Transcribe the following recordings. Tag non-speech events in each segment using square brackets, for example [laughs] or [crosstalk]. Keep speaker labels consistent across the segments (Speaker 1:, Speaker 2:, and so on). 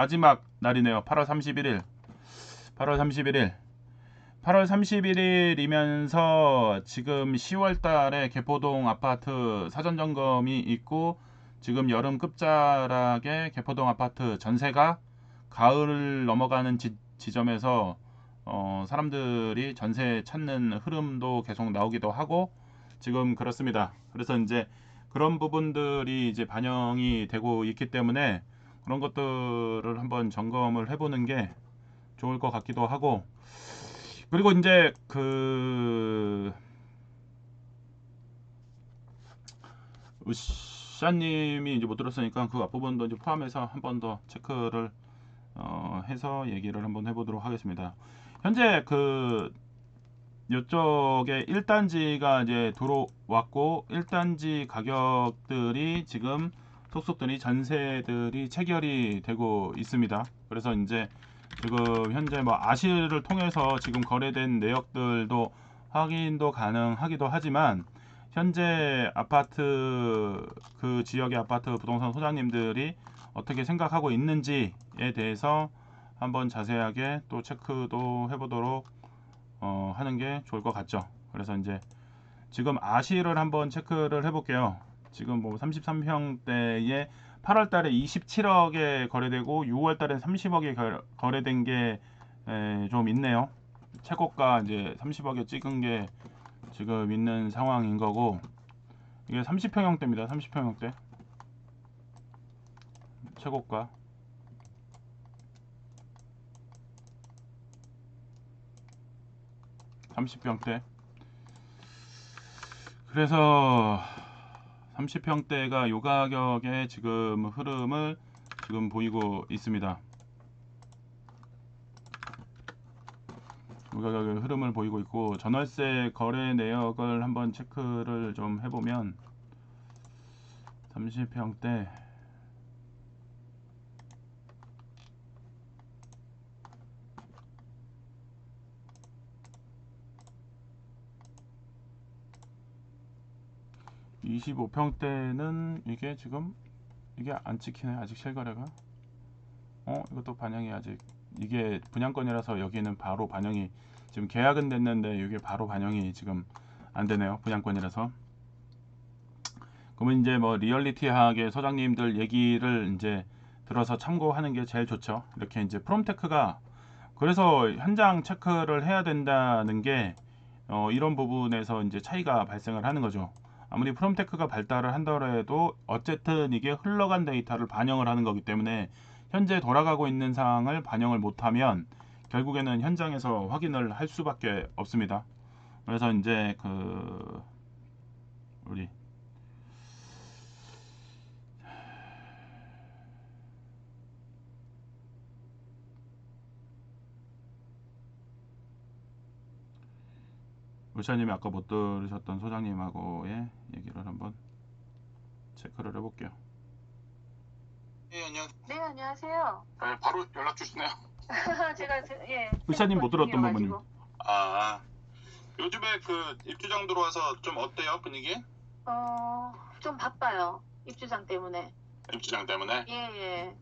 Speaker 1: 마지막 날이네요. 8월 31일. 8월 31일. 8월 31일이면서 지금 10월 달에 개포동 아파트 사전 점검이 있고 지금 여름 끝자락에 개포동 아파트 전세가 가을을 넘어가는 지, 지점에서 어, 사람들이 전세 찾는 흐름도 계속 나오기도 하고 지금 그렇습니다. 그래서 이제 그런 부분들이 이제 반영이 되고 있기 때문에 그런 것들을 한번 점검을 해보는 게 좋을 것 같기도 하고 그리고 이제 그 으쌰님이 이제 못 들었으니까 그 앞부분도 이제 포함해서 한 번 더 체크를 어, 해서 얘기를 한번 해보도록 하겠습니다. 현재 그 이쪽에 1단지가 이제 들어왔고 1단지 가격들이 지금 속속들이 전세들이 체결이 되고 있습니다. 그래서 이제 지금 현재 뭐 아실을 통해서 지금 거래된 내역들도 확인도 가능하기도 하지만 현재 아파트 그 지역의 아파트 부동산 소장님들이 어떻게 생각하고 있는지에 대해서 한번 자세하게 또 체크도 해보도록 어, 하는 게 좋을 것 같죠. 그래서 이제 지금 아시를 한번 체크를 해볼게요. 지금 뭐 33평대에 8월 달에 27억에 거래되고 6월 달에 30억에 거래된 게 좀 있네요. 최고가 이제 30억에 찍은 게 지금 있는 상황인 거고 이게 30평형대입니다. 30평형대 최고가 삼십 평대 그래서 30평대가 요 가격에 지금 흐름을 지금 보이고 있습니다. 요 가격의 흐름을 보이고 있고 전월세 거래 내역을 한번 체크를 좀 해보면 30평대 이십오 평대는 이게 지금 이게 안 찍히네. 아직 실거래가. 어 이것도 반영이 아직 이게 분양권이라서 여기는 바로 반영이 지금 계약은 됐는데 이게 바로 반영이 지금 안 되네요. 분양권이라서. 그러면 이제 뭐 리얼리티하게 소장님들 얘기를 이제 들어서 참고하는 게 제일 좋죠. 이렇게 이제 프롬테크가 그래서 현장 체크를 해야 된다는 게 어, 이런 부분에서 이제 차이가 발생을 하는 거죠 아무리 프롬테크가 발달을 한다고 어쨌든 이게 흘러간 데이터를 반영을 하는 거기 때문에 현재 돌아가고 있는 상황을 반영을 못하면 결국에는 현장에서 확인을 할 수밖에 없습니다. 그래서 이제 그 우리 의사님이 아까 못 들으셨던 소장님하고의 얘기를 한번 체크를 해볼게요.
Speaker 2: 예, 안녕.
Speaker 3: 네, 안녕하세요.
Speaker 2: 네, 바로 연락 주시네요. [laughs]
Speaker 3: 제가 제- 예.
Speaker 1: 의사님 못 들었던
Speaker 3: 중이어가지고.
Speaker 2: 아, 요즘에 그 입주장 들어와서 좀 어때요, 분위기?
Speaker 3: 어, 좀 바빠요. 입주장 때문에.
Speaker 2: 입주장 때문에?
Speaker 3: 예, 예.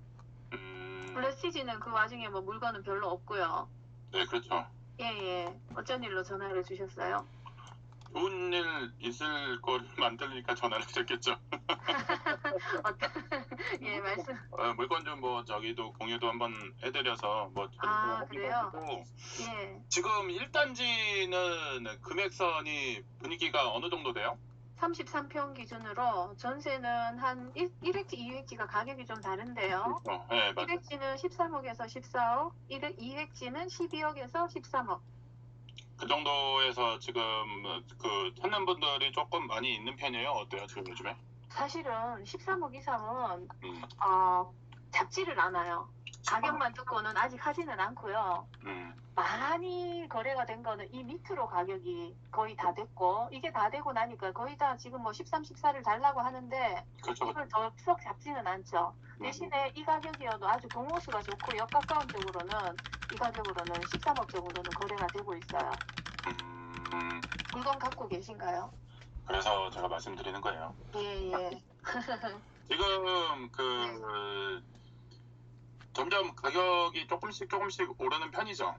Speaker 2: 음,
Speaker 3: 블랙시즈는 그 와중에 뭐 물건은 별로 없고요.
Speaker 2: 네, 그렇죠.
Speaker 3: 예, 예. 어쩐 일로 전화를 주셨어요?
Speaker 2: 좋은 일 있을 걸 [laughs] 만들니까 전화를 드렸겠죠. [laughs]
Speaker 3: 어떤, [laughs] 예, 말씀.
Speaker 2: 어, 물건 좀 뭐 저기도 공유도 한번 해드려서 뭐
Speaker 3: 아, 그래요?
Speaker 2: 하고.
Speaker 3: 예.
Speaker 2: 지금 1단지는 금액선이 분위기가 어느 정도 돼요?
Speaker 3: 33평 기준으로 전세는 한 1, 1획지, 2획지가 가격이 좀 다른데요.
Speaker 2: 어, 네, 맞아요.
Speaker 3: 1획지는 13억에서 14억, 2획지는 12억에서 13억.
Speaker 2: 그 정도에서 지금 그 찾는 분들이 조금 많이 있는 편이에요. 어때요, 지금 요즘에?
Speaker 3: 사실은 13억 이상은
Speaker 2: 음,
Speaker 3: 어, 잡지를 않아요. 가격만 듣고는 아직 하지는 않고요.
Speaker 2: 음,
Speaker 3: 많이 거래가 된 거는 이 밑으로 가격이 거의 다 됐고 이게 다 되고 나니까 거의 다 지금 뭐 13, 14를 달라고 하는데
Speaker 2: 그렇죠.
Speaker 3: 이걸 더썩 잡지는 않죠. 대신에 이 가격이어도 아주 동호수가 좋고 역 가까운 쪽으로는 이 가격으로는 13억 정도는 거래가 되고 있어요.
Speaker 2: 음,
Speaker 3: 물건 갖고 계신가요?
Speaker 2: 그래서 제가 말씀드리는 거예요.
Speaker 3: 예, 예.
Speaker 2: 지금 그 점점 가격이 조금씩 조금씩 오르는 편이죠.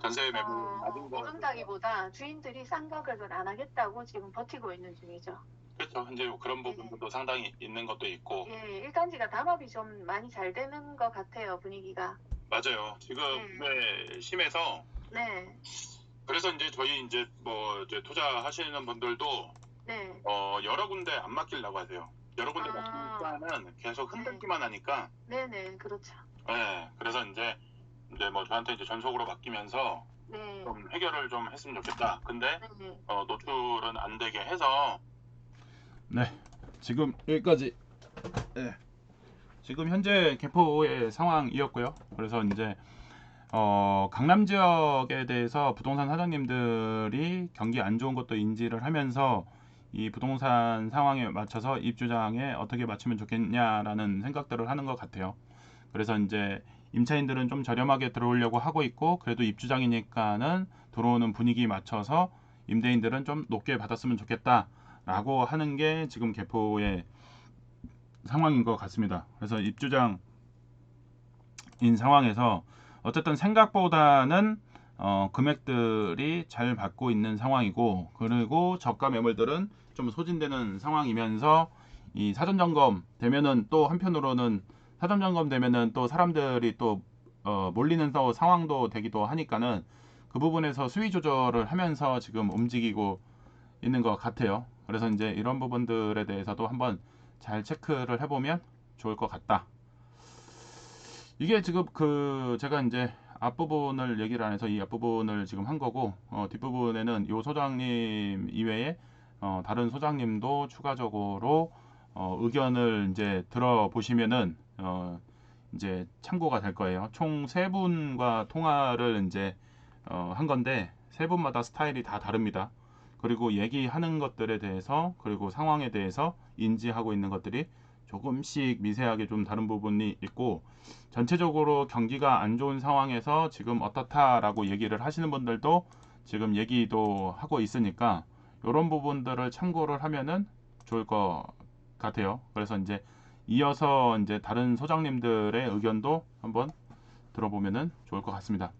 Speaker 2: 전세 매물
Speaker 3: 어,
Speaker 2: 낮은 거.
Speaker 3: 오른다기보다 주인들이 싼 가격을 안 하겠다고 지금 버티고 있는 중이죠.
Speaker 2: 그렇죠. 이제 그런 부분도 상당히 있는 것도 있고
Speaker 3: 예, 일단지가 담합이 좀 많이 잘 되는 것 같아요 분위기가.
Speaker 2: 맞아요. 지금의 심해서
Speaker 3: 네,
Speaker 2: 그래서 이제 저희 이제 뭐 이제 투자하시는 분들도
Speaker 3: 네,
Speaker 2: 어, 여러 군데 안 맡기려고 하세요. 여러 군데
Speaker 3: 아.
Speaker 2: 맡기니까는 계속 흔들기만 하니까
Speaker 3: 네, 네, 그렇죠.
Speaker 2: 네, 그래서 이제 이제 뭐 저한테 이제 전속으로 맡기면서
Speaker 3: 네,
Speaker 2: 좀 해결을 좀 했으면 좋겠다. 근데
Speaker 3: 네, 네.
Speaker 2: 어, 노출은 안 되게 해서
Speaker 1: 네, 지금 여기까지. 네. 지금 현재 개포의 상황이었고요. 그래서 이제 어, 강남 지역에 대해서 부동산 사장님들이 경기 안 좋은 것도 인지를 하면서 이 부동산 상황에 맞춰서 입주장에 어떻게 맞추면 좋겠냐라는 생각들을 하는 것 같아요. 그래서 이제 임차인들은 좀 저렴하게 들어오려고 하고 있고 그래도 입주장이니까는 들어오는 분위기 맞춰서 임대인들은 좀 높게 받았으면 좋겠다라고 하는 게 지금 개포의 상황인 것 같습니다. 그래서 입주장인 상황에서 어쨌든 생각보다는 어, 금액들이 잘 받고 있는 상황이고 그리고 저가 매물들은 좀 소진되는 상황이면서 이 사전 점검 되면은 또 한편으로는 사전 점검 되면은 또 사람들이 또 어, 몰리는 또 상황도 되기도 하니까는 그 부분에서 수위 조절을 하면서 지금 움직이고 있는 것 같아요. 그래서 이제 이런 부분들에 대해서도 한번 잘 체크를 해보면 좋을 것 같다. 이게 지금 그 제가 이제 앞부분을 얘기를 안 해서 이 앞부분을 지금 한 거고 어, 뒷부분에는 요 소장님 이외에 어, 다른 소장님도 추가적으로 어, 의견을 이제 들어보시면은 어, 이제 참고가 될 거예요. 총 세 분과 통화를 이제 어, 한 건데 세 분마다 스타일이 다 다릅니다. 그리고 얘기하는 것들에 대해서 그리고 상황에 대해서 인지하고 있는 것들이 조금씩 미세하게 좀 다른 부분이 있고 전체적으로 경기가 안 좋은 상황에서 지금 어떻다라고 얘기를 하시는 분들도 지금 얘기도 하고 있으니까 이런 부분들을 참고를 하면은 좋을 것 같아요. 그래서 이제 이어서 이제 다른 소장님들의 의견도 한번 들어보면은 좋을 것 같습니다.